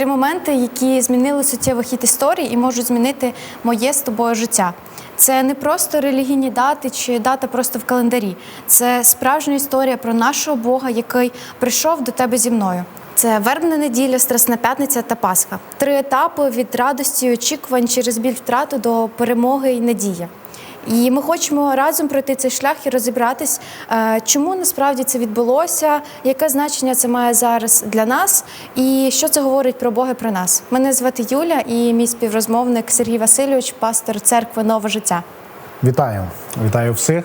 три моменти, які змінили суттєво хід історії і можуть змінити моє з тобою життя. Це не просто релігійні дати чи дата просто в календарі. Це справжня історія про нашого Бога, який прийшов до тебе зі мною. Це вербна неділя, Страсна п'ятниця та Пасха. Три етапи від радості, очікувань через біль втрату до перемоги і надії. І ми хочемо разом пройти цей шлях і розібратись, е, чому насправді це відбулося, яке значення це має зараз для нас, і що це говорить про Бога про нас. Мене звати Юля і мій співрозмовник Сергій Васильович, пастор церкви Нове життя. Вітаю, вітаю всіх.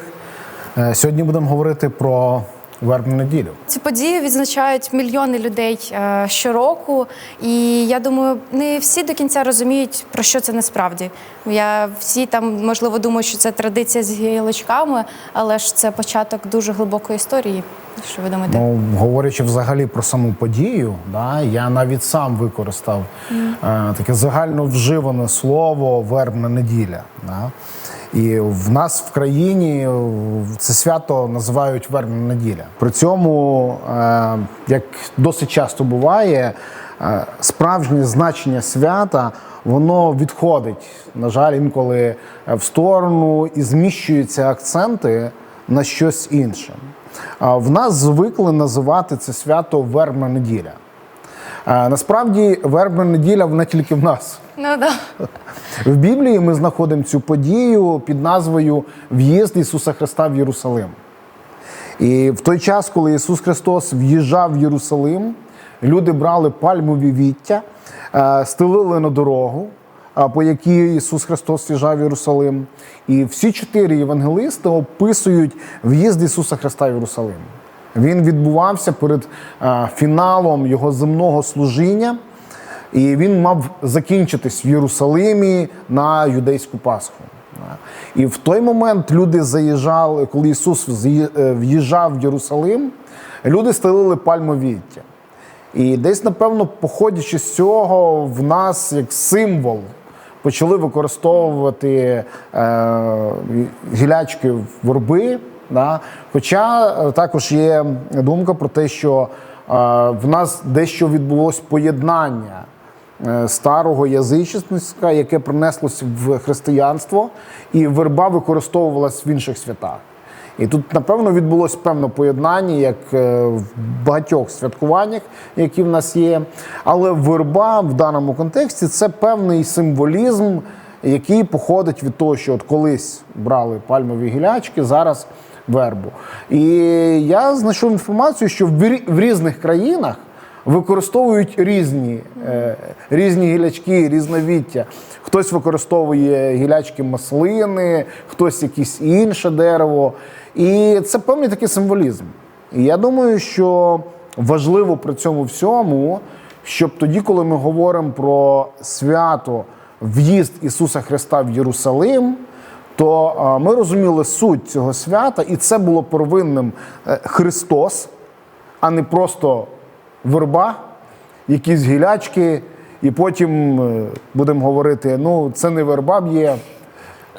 Е, Сьогодні будемо говорити про вербну неділю. Цю подію відзначають мільйони людей е, щороку, і я думаю, не всі до кінця розуміють, про що це насправді. Я всі там можливо думають, що це традиція з гілочками, але ж це початок дуже глибокої історії. Що ви думаєте? Ну, говорячи взагалі про саму подію, да, я навіть сам використав е, таке загально вживане слово вербна неділя. Да. І в нас в країні е, це свято називають вербна неділя. При цьому, е, як досить часто буває, е, справжнє значення свята воно відходить, на жаль, інколи в сторону і зміщуються акценти на щось інше. В нас звикли називати це свято вербна неділя. А Насправді вербна неділя вона тільки в нас. Ну да. В Біблії ми знаходимо цю подію під назвою В'їзд Ісуса Христа в Єрусалим. І в той час, коли Ісус Христос в'їжджав в Єрусалим, люди брали пальмові віття, е, стелили на дорогу, по якій Ісус Христос в'їжджав в Єрусалим. І всі чотири євангелисти описують в'їзд Ісуса Христа в Єрусалим. Він відбувався перед е, фіналом його земного служіння. І він мав закінчитись в Єрусалимі на юдейську Пасху. І в той момент люди заїжджали, коли Ісус е, в'їжджав в Єрусалим, люди стелили пальмовіття. І десь, напевно, походячи з цього, в нас як символ почали використовувати е, гілячки верби. Да? Хоча е, також є думка про те, що е, в нас дещо відбулось поєднання е, старого язичництва, яке принеслося в християнство, і верба використовувалась в інших святах. І тут, напевно, відбулось певне поєднання, як в багатьох святкуваннях, які в нас є. Але верба в даному контексті це певний символізм, який походить від того, що от колись брали пальмові гілячки, зараз вербу. І я знайшов інформацію, що в різних країнах використовують різні, е, різні гілячки, різновіття. Хтось використовує гілячки маслини, хтось якесь інше дерево. І це певний такий символізм. І я думаю, що важливо при цьому всьому, щоб тоді, коли ми говоримо про свято в'їзд Ісуса Христа в Єрусалим, то ми розуміли суть цього свята, і це було первинним е, Христос, а не просто верба, якісь гілячки, і потім е, будемо говорити: ну, це не верба б'є,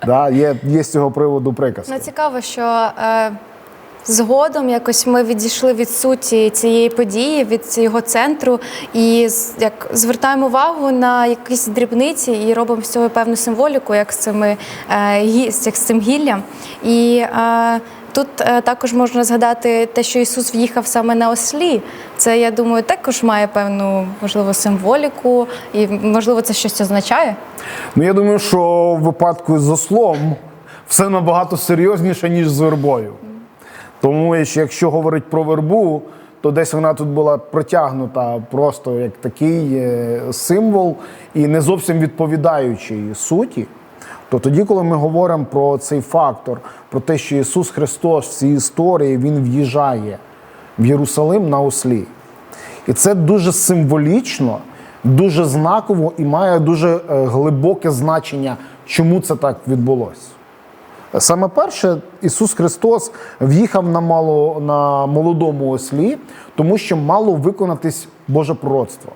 да, є, є з цього приводу приказки. Ну, цікаво, що е, згодом якось ми відійшли від суті цієї події, від його центру, і як звертаємо увагу на якісь дрібниці і робимо з цього певну символіку, як з цими е, як з цим гіллям. І е, Тут е, також можна згадати те, що Ісус в'їхав саме на ослі. Це, я думаю, також має певну можливо символіку, і можливо це щось означає. Ну, я думаю, що в випадку з ослом все набагато серйозніше, ніж з вербою. Тому якщо говорить про вербу, то десь вона тут була протягнута просто як такий е, символ і не зовсім відповідаючий суті. То тоді, коли ми говоримо про цей фактор, про те, що Ісус Христос в цій історії Він в'їжджає в Єрусалим на ослі. І це дуже символічно, дуже знаково і має дуже е, глибоке значення, чому це так відбулося. Саме перше, Ісус Христос в'їхав на, мало, на молодому ослі, тому що мало виконатись Боже пророцтво.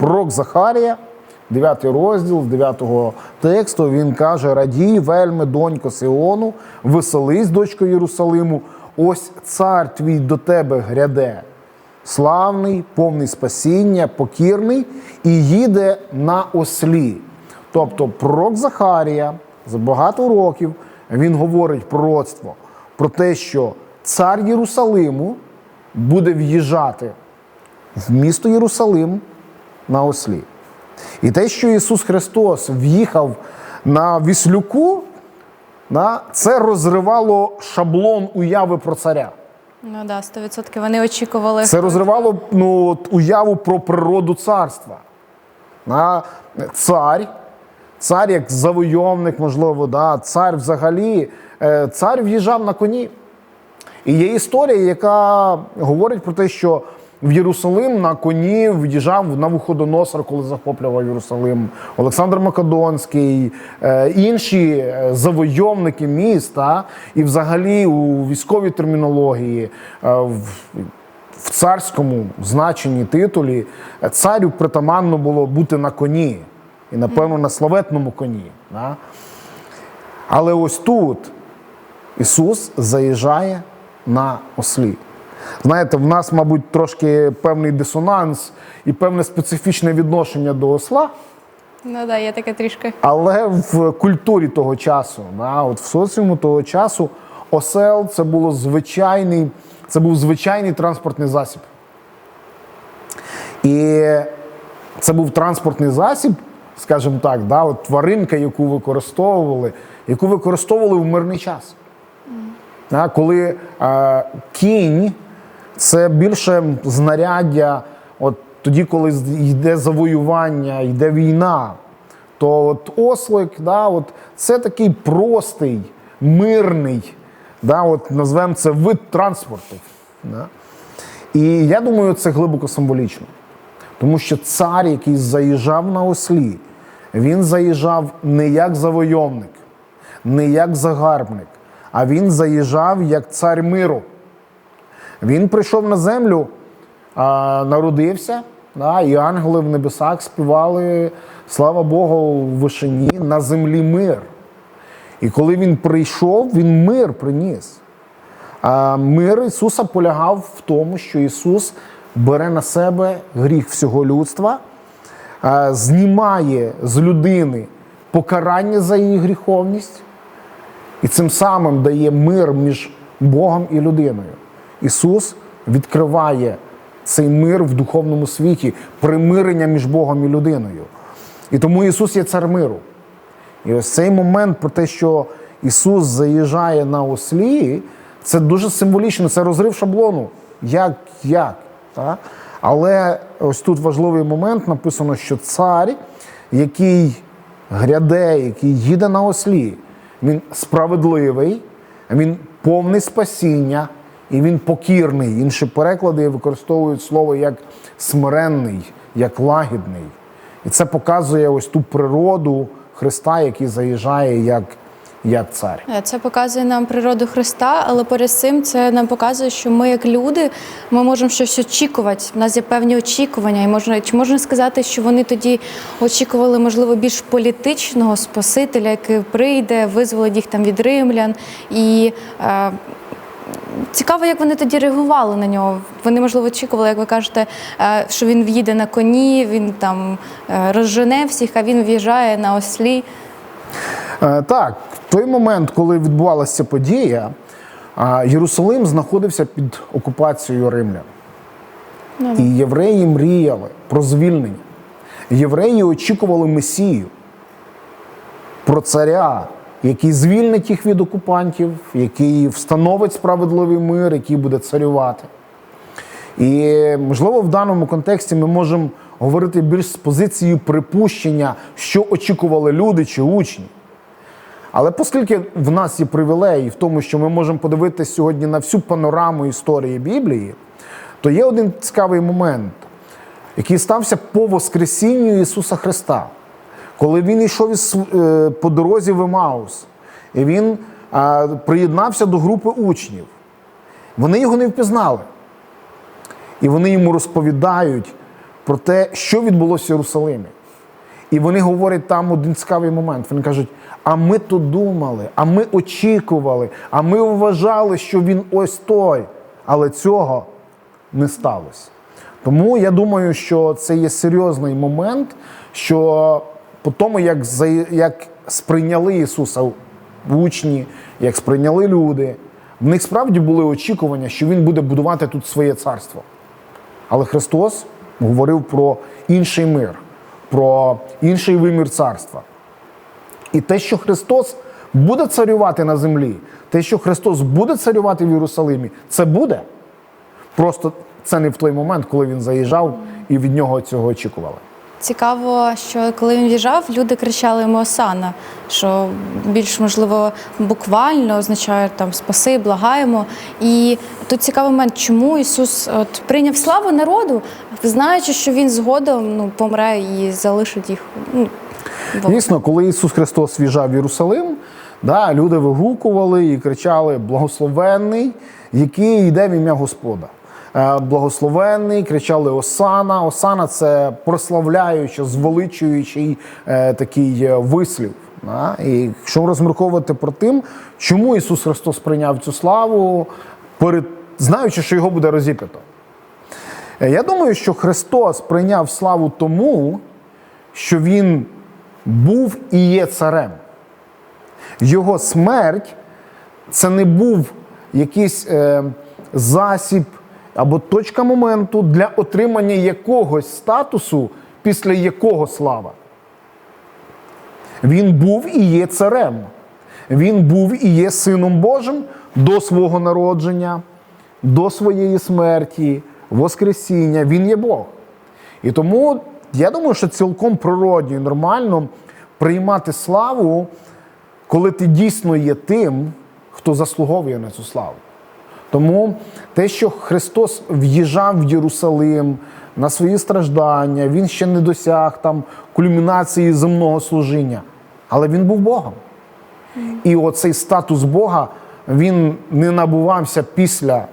Пророк Захарія, 9 розділ, з 9 тексту, він каже: Радій, вельми, донько Сіону, веселись, дочко Єрусалиму, ось цар твій до тебе гряде. славний, повний спасіння, покірний і їде на ослі. Тобто пророк Захарія за багато років він говорить пророцтво про те, що цар Єрусалиму буде в'їжджати в місто Єрусалим на ослі. І те, що Ісус Христос в'їхав на віслюку, це розривало шаблон уяви про царя. Ну да, 100% вони очікували. Це розривало ну, уяву про природу царства. На цар, цар як завойовник, можливо, да, цар взагалі, е, цар в'їжджав на коні. І є історія, яка говорить про те, що в Єрусалим на коні в'їжджав Навуходоносор, коли захоплював Єрусалим, Олександр Македонський, е, інші е, завойовники міста, і взагалі у військовій термінології, в, царському значенні титулі царю притаманно було бути на коні, і, напевно, на славетному коні. Да? Але ось тут Ісус заїжджає на ослі. Знаєте, в нас, мабуть, трошки певний дисонанс і певне специфічне відношення до осла, Ну да, є таке трішки. але в культурі того часу, да, от в соціуму того часу, осел це було звичайний, це був звичайний транспортний засіб. І це був транспортний засіб, скажімо так, да, от тваринка, яку використовували, яку використовували в мирний час. Да, коли е, кінь це більше знаряддя, от тоді, коли йде завоювання, йде війна, то от ослик, да, от це такий простий, мирний, да, от назвемо це вид транспорту. Да. І я думаю, це глибоко символічно. Тому що цар, який заїжджав на ослі, він заїжджав не як завойовник, не як загарбник, а він заїжджав як цар миру. Він прийшов на землю, народився, і ангели в небесах співали слава Богу в вишині на землі мир. І коли він прийшов, він мир приніс. Мир Ісуса полягав в тому, що Ісус бере на себе гріх всього людства, знімає з людини покарання за її гріховність, і цим самим дає мир між Богом і людиною. Ісус відкриває цей мир в духовному світі, примирення між Богом і людиною. І тому Ісус є цар миру. І ось цей момент про те, що Ісус заїжджає на ослі, це дуже символічно, це розрив шаблону. Як, як? Так? Але ось тут важливий момент написано, що цар, який гряде, який їде на ослі, він справедливий, він повний спасіння і він покірний. Інші переклади використовують слово як смиренний, як лагідний. І це показує ось ту природу Христа, який заїжджає як, як цар. Е, Це показує нам природу Христа, але поряд з цим це нам показує, що ми, як люди, ми можемо щось очікувати. У нас є певні очікування, і можна чи можна сказати, що вони тоді очікували, можливо, більш політичного спасителя, який прийде, визволить їх там від римлян. І е, цікаво, як вони тоді реагували на нього. Вони, можливо, очікували, як ви кажете, е, що він в'їде на коні, він там е, розжене всіх, а він в'їжджає на ослі. Е, Так, в той момент, коли відбувалася подія, Єрусалим знаходився під окупацією римлян. І євреї мріяли про звільнення. Євреї очікували Месію, про царя, який звільнить їх від окупантів, який встановить справедливий мир, який буде царювати. І, можливо, в даному контексті ми можемо говорити більш з позиції припущення, що очікували люди чи учні. Але оскільки в нас є привілеї в тому, що ми можемо подивитися сьогодні на всю панораму історії Біблії, то є один цікавий момент, який стався по Воскресінню Ісуса Христа, коли Він йшов із, е, по дорозі в Емаус, і Він приєднався до групи учнів. Вони його не впізнали. І вони йому розповідають про те, що відбулося в Єрусалимі. І вони говорять там один цікавий момент. Вони кажуть: а ми то думали, а ми очікували, а ми вважали, що він ось той. Але цього не сталося. Тому я думаю, що це є серйозний момент, що по тому, як, як сприйняли Ісуса учні, як сприйняли люди, в них справді були очікування, що Він буде будувати тут своє царство. Але Христос говорив про інший мир, про інший вимір царства. І те, що Христос буде царювати на землі, те, що Христос буде царювати в Єрусалимі, це буде. Просто це не в той момент, коли він заїжджав і від нього цього очікували. Цікаво, що коли він в'їжджав, люди кричали йому Осана, що більш можливо буквально означає там спаси, благаємо. І тут цікавий момент, чому Ісус от прийняв славу народу, знаючи, що він згодом ну помре і залишить їх. Ну, Дійсно, коли Ісус Христос в'їжджав в Єрусалим, да, люди вигукували і кричали: Благословенний, який йде в ім'я Господа. Е, Благословенний, кричали Осана. Осана це прославляючий, звеличуючий е, такий е, вислів. Да? І якщо розмірковувати про тим, чому Ісус Христос прийняв цю славу, перед, знаючи, що його буде розіп'ято. Я думаю, що Христос прийняв славу тому, що Він був і є царем. Його смерть це не був якийсь е, засіб або точка моменту для отримання якогось статусу, після якого слава. Він був і є царем. Він був і є сином Божим до свого народження, до своєї смерті, Воскресіння. Він є Бог. І тому я думаю, що цілком природньо і нормально приймати славу, коли ти дійсно є тим, хто заслуговує на цю славу. Тому те, що Христос в'їжджав в Єрусалим на свої страждання, він ще не досяг там кульмінації земного служіння, але він був Богом. І оцей статус Бога він не набувався після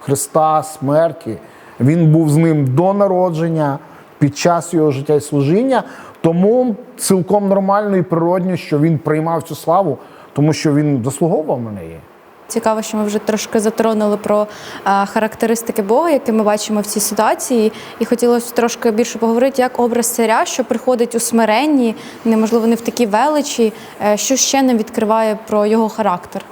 Христа, смерті. Він був з ним до народження, під час його життя і служіння. Тому цілком нормально і природньо, що він приймав цю славу, тому що він заслуговував на неї. Цікаво, що ми вже трошки затронули про а, характеристики Бога, які ми бачимо в цій ситуації, і хотілося трошки більше поговорити, як образ царя, що приходить у смиренні, неможливо не в такій величі, е, що ще нам відкриває про його характер.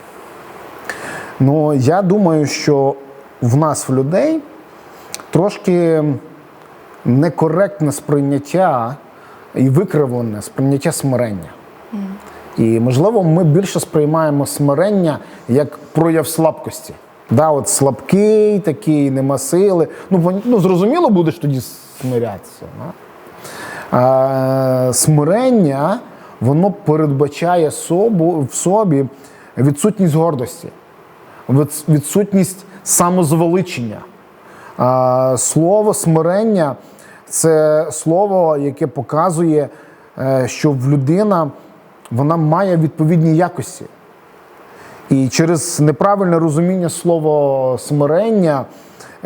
Ну, я думаю, що в нас, в людей, трошки некоректне сприйняття і викривлене сприйняття смирення. І, можливо, ми більше сприймаємо смирення як прояв слабкості. Да, от слабкий, такий, нема сили. Ну, ну зрозуміло, будеш тоді смирятися. Да? А, смирення, воно передбачає собу, в собі відсутність гордості відсутність самозвеличення. Слово смирення це слово, яке показує, е, що в людина вона має відповідні якості. І через неправильне розуміння слова смирення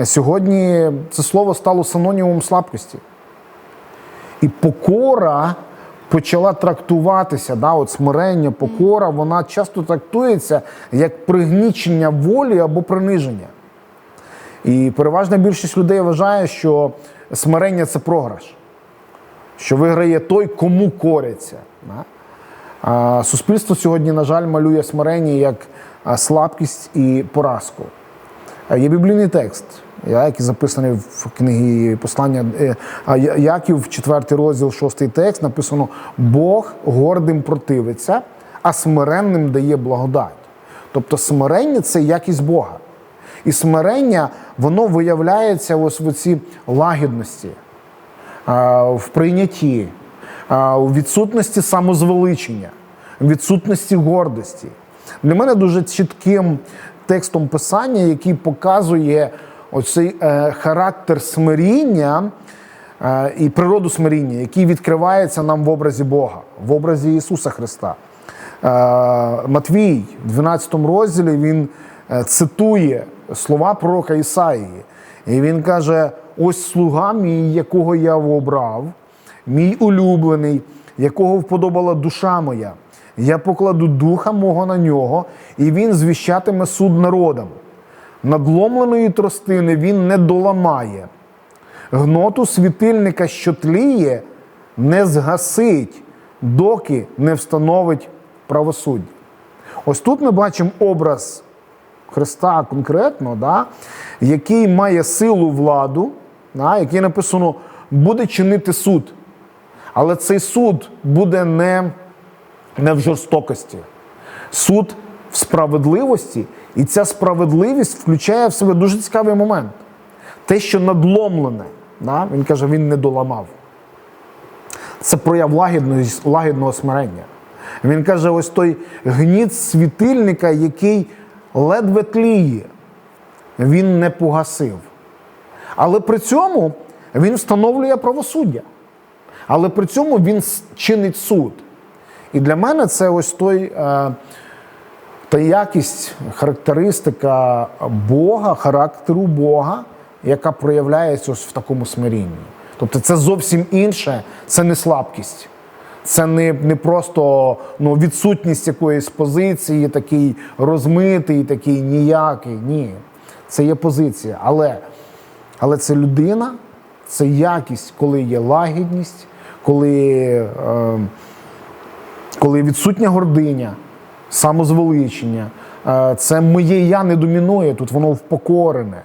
сьогодні це слово стало синонімом слабкості. І покора почала трактуватися, да, от смирення, покора, вона часто трактується як пригнічення волі або приниження. І переважна більшість людей вважає, що смирення це програш, що виграє той, кому коряться. А суспільство сьогодні, на жаль, малює смирення як слабкість і поразку. Є біблійний текст, який записаний в книгі послання е, Яків, 4 розділ, 6 текст, написано: Бог гордим противиться, а смиренним дає благодать. Тобто смирення це якість Бога. І смирення, воно виявляється ось в цій лагідності, в прийнятті, у відсутності самозвеличення, відсутності гордості. Для мене дуже чітким текстом писання, який показує оцей е, характер смиріння е, і природу смиріння, який відкривається нам в образі Бога, в образі Ісуса Христа. Е, Матвій, в 12 розділі, він цитує слова пророка Ісаїї. І він каже: ось слуга мій, якого я обрав, мій улюблений, якого вподобала душа моя. Я покладу духа мого на нього, і він звіщатиме суд народам. Надломленої тростини він не доламає, гноту світильника, що тліє, не згасить, доки не встановить правосуддя. Ось тут ми бачимо образ Христа конкретно, да, який має силу владу, да, який написано, буде чинити суд. Але цей суд буде не, не в жорстокості. Суд в справедливості, і ця справедливість включає в себе дуже цікавий момент. Те, що надломлене, да, він каже, він не доламав. Це прояв лагідного, лагідного смирення. Він каже: ось той гніт світильника, який ледве тліє, він не погасив. Але при цьому він встановлює правосуддя. Але при цьому він чинить суд. І для мене це ось той. Е, та якість, характеристика Бога, характеру Бога, яка проявляється ось в такому смирінні. Тобто це зовсім інше, це не слабкість. Це не, не просто ну, відсутність якоїсь позиції, такий розмитий, такий ніякий. Ні. Це є позиція. Але, але це людина, це якість, коли є лагідність, коли. Е, коли відсутня гординя, самозвеличення, е, це моє я не домінує, тут воно впокорене.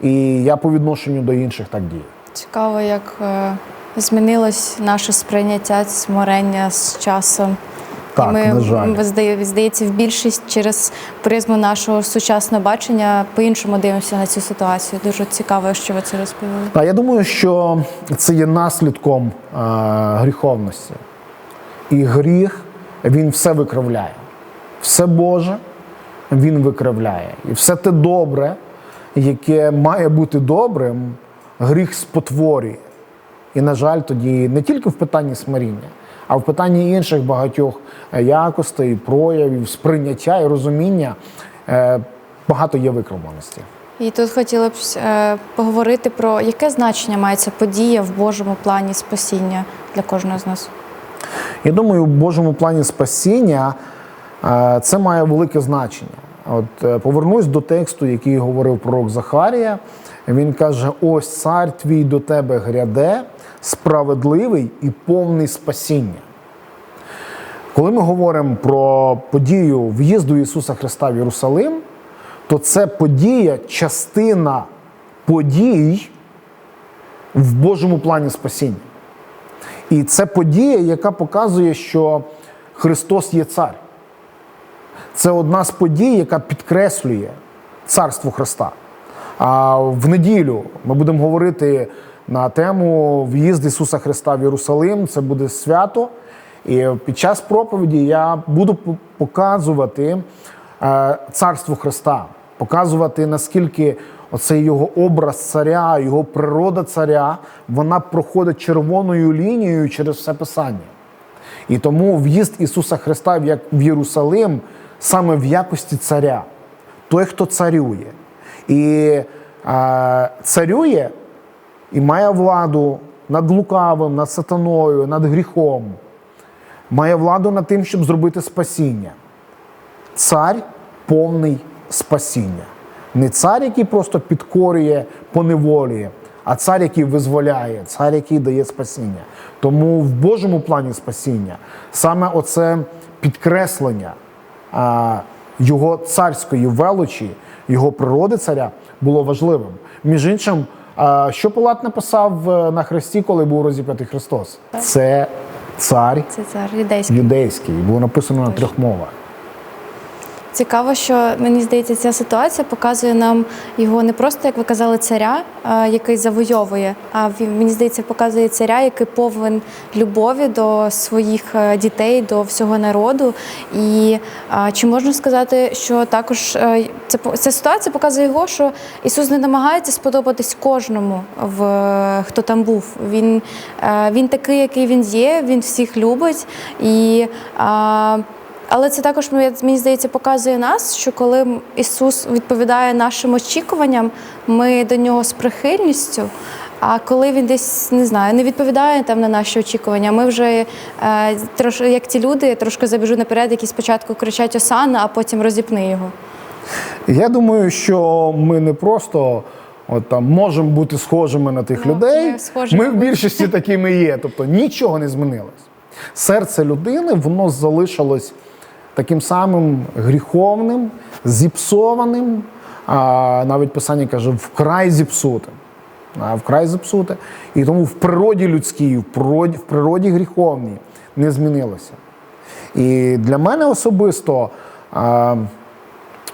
І я по відношенню до інших так дію. Цікаво, як е, змінилось наше сприйняття смирення з часом. Так, і ми, на жаль. ми, здає- здається, в більшість через призму нашого сучасного бачення по-іншому дивимося на цю ситуацію. Дуже цікаво, що ви це розповіли. А я думаю, що це є наслідком е, гріховності. І гріх він все викривляє. Все Боже він викривляє. І все те добре, яке має бути добрим, гріх спотворює. І, на жаль, тоді не тільки в питанні смиріння, а в питанні інших багатьох е, якостей, проявів, сприйняття і розуміння е, багато є викривленості. І тут хотіла б е, поговорити про яке значення має ця подія в Божому плані спасіння для кожного з нас. Я думаю, в Божому плані спасіння це має велике значення. От повернусь до тексту, який говорив пророк Захарія. Він каже: ось цар твій до тебе гряде, справедливий і повний спасіння. Коли ми говоримо про подію в'їзду Ісуса Христа в Єрусалим, то це подія, частина подій в Божому плані спасіння. І це подія, яка показує, що Христос є цар. Це одна з подій, яка підкреслює царство Христа. А в неділю ми будемо говорити на тему в'їзд Ісуса Христа в Єрусалим. Це буде свято. І під час проповіді я буду показувати е, царство Христа, показувати наскільки оцей його образ царя, його природа царя, вона проходить червоною лінією через все писання. І тому в'їзд Ісуса Христа в Єрусалим саме в якості царя, той, хто царює. І е, царює і має владу над лукавим, над сатаною, над гріхом, має владу над тим, щоб зробити спасіння. Цар повний спасіння. Не цар, який просто підкорює, поневолює, а цар, який визволяє, цар, який дає спасіння. Тому в Божому плані спасіння саме оце підкреслення а, його царської величі, його природи царя було важливим. Між іншим, що Пилат написав е, на хресті, коли був розіп'ятий Христос? Це цар Це цар юдейський. юдейський, було написано на трьох мовах. Цікаво, що мені здається, ця ситуація показує нам його не просто, як ви казали, царя, який завойовує, а мені здається, показує царя, який повен любові до своїх е, дітей, до всього народу. І чи можна сказати, що також це ця ситуація показує його, що Ісус не намагається сподобатись кожному, в хто там був. Він, е, він такий, який він є, він всіх любить і. Але це також мені здається показує нас, що коли Ісус відповідає нашим очікуванням, ми до нього з прихильністю. А коли він десь не знаю, не відповідає там на наші очікування, ми вже е, трош, як ті люди, я трошки забіжу наперед, які спочатку кричать Осана, а потім розіпни його. Я думаю, що ми не просто От там можемо бути схожими на тих Ну, людей. ми Ми в більшості такими є. Тобто нічого не змінилось. Серце людини воно залишилось таким самим гріховним, зіпсованим. А навіть писання каже, вкрай зіпсутим. Вкрай зіпсуте. І тому в природі людській, в природі, в природі гріховній не змінилося. І для мене особисто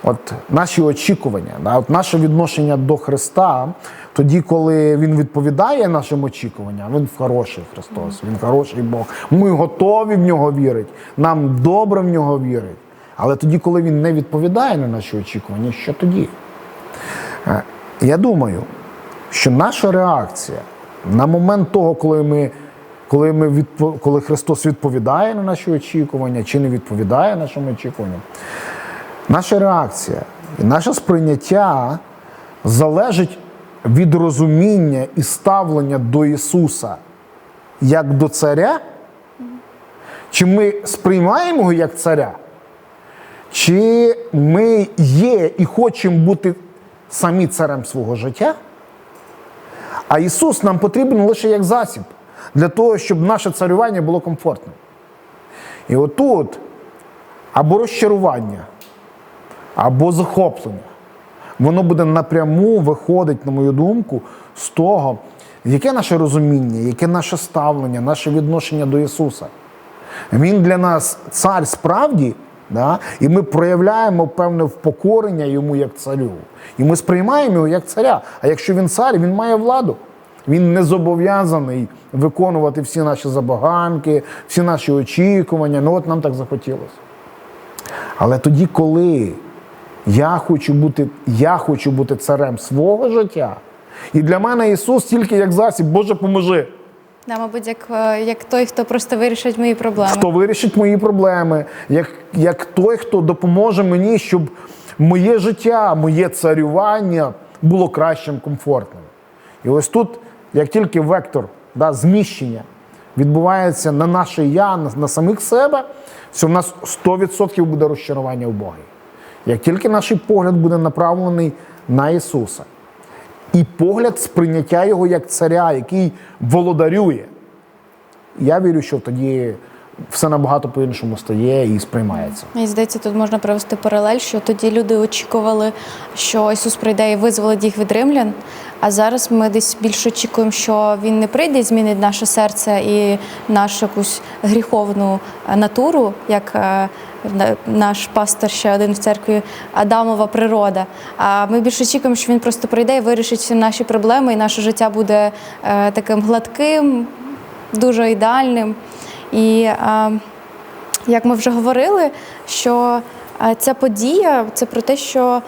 от наші очікування, от наше відношення до Христа, тоді, коли Він відповідає нашим очікуванням, Він хороший Христос, Він хороший Бог. Ми готові в нього вірити, нам добре в нього вірить. Але тоді, коли він не відповідає на наші очікування, що тоді? Е, Я думаю, що наша реакція на момент того, коли ми, коли ми відпо- коли Христос відповідає на наші очікування чи не відповідає нашим очікуванням, наша реакція і наше сприйняття залежить від розуміння і ставлення до Ісуса як до царя, чи ми сприймаємо його як царя, чи ми є і хочемо бути самі царем свого життя, а Ісус нам потрібен лише як засіб для того, щоб наше царювання було комфортним. І отут або розчарування, або захоплення, воно буде напряму виходить, на мою думку, з того, яке наше розуміння, яке наше ставлення, наше відношення до Ісуса. Він для нас цар справді, да? і ми проявляємо певне впокорення йому як царю. І ми сприймаємо його як царя. А якщо він цар, він має владу. Він не зобов'язаний виконувати всі наші забаганки, всі наші очікування. Ну от нам так захотілося. Але тоді, коли я хочу бути, я хочу бути царем свого життя, і для мене Ісус тільки як засіб, Боже, поможи. Да, мабуть, як, е, як той, хто просто вирішить мої проблеми. хто вирішить мої проблеми, як, як той, хто допоможе мені, щоб моє життя, моє царювання було кращим, комфортним. І ось тут, як тільки вектор да, зміщення відбувається на наше я, на, на самих себе, це в нас 100% буде розчарування в Богі. Як тільки наш погляд буде направлений на Ісуса, і погляд сприйняття Його як царя, який володарює, я вірю, що тоді все набагато по-іншому стає і сприймається. Мені здається, тут можна провести паралель, що тоді люди очікували, що Ісус прийде і визволить їх від римлян. А зараз ми десь більше очікуємо, що Він не прийде і змінить наше серце і нашу якусь гріховну е, натуру, як е, наш пастор ще один в церкві Адамова природа. А ми більше очікуємо, що він просто прийде і вирішить всі наші проблеми, і наше життя буде е, таким гладким, дуже ідеальним. І як ми вже говорили, що ця подія це про те, що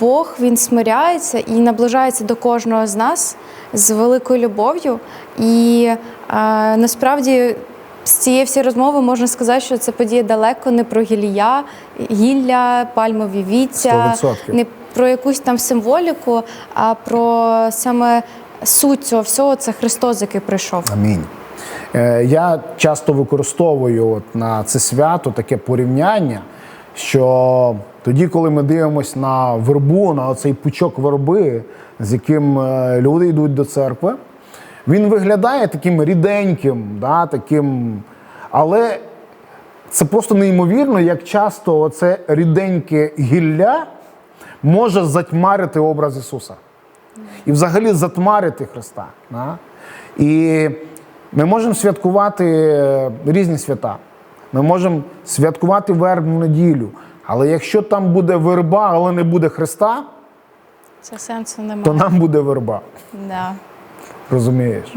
Бог він смиряється і наближається до кожного з нас з великою любов'ю. І е, насправді з цієї всієї розмови можна сказати, що це подія далеко не про гілля, гілля, пальмові віття, 100%. не про якусь там символіку, а про саме суть цього всього це Христос, який прийшов. Амінь. Е, Я часто використовую от на це свято таке порівняння, що тоді, коли ми дивимося на вербу, на цей пучок верби, з яким е, люди йдуть до церкви, він виглядає таким ріденьким, да, таким, але це просто неймовірно, як часто оце ріденьке гілля може затьмарити образ Ісуса. І взагалі затмарити Христа. Да? І ми можемо святкувати е, різні свята. Ми можемо святкувати вербну неділю. Але якщо там буде верба, але не буде Христа, Це сенсу немає. то нам буде верба. Да. Розумієш?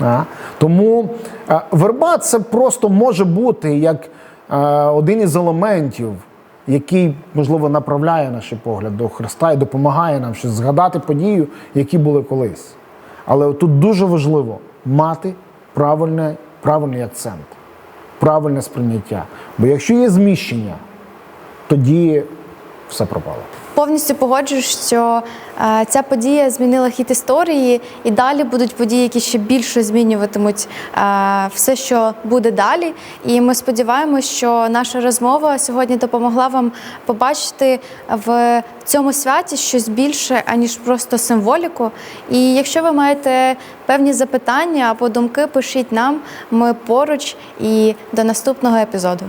А? Тому е, верба це просто може бути як е, один із елементів, який, можливо, направляє наш погляд до Христа і допомагає нам щось згадати подію, які були колись. Але тут дуже важливо мати правильне, правильний акцент, правильне сприйняття. Бо якщо є зміщення, тоді все пропало. Повністю погоджуюсь, що е, ця подія змінила хід історії, і далі будуть події, які ще більше змінюватимуть е, все, що буде далі. І ми сподіваємося, що наша розмова сьогодні допомогла вам побачити в цьому святі щось більше, аніж просто символіку. І якщо ви маєте певні запитання або думки, пишіть нам. Ми поруч і до наступного епізоду.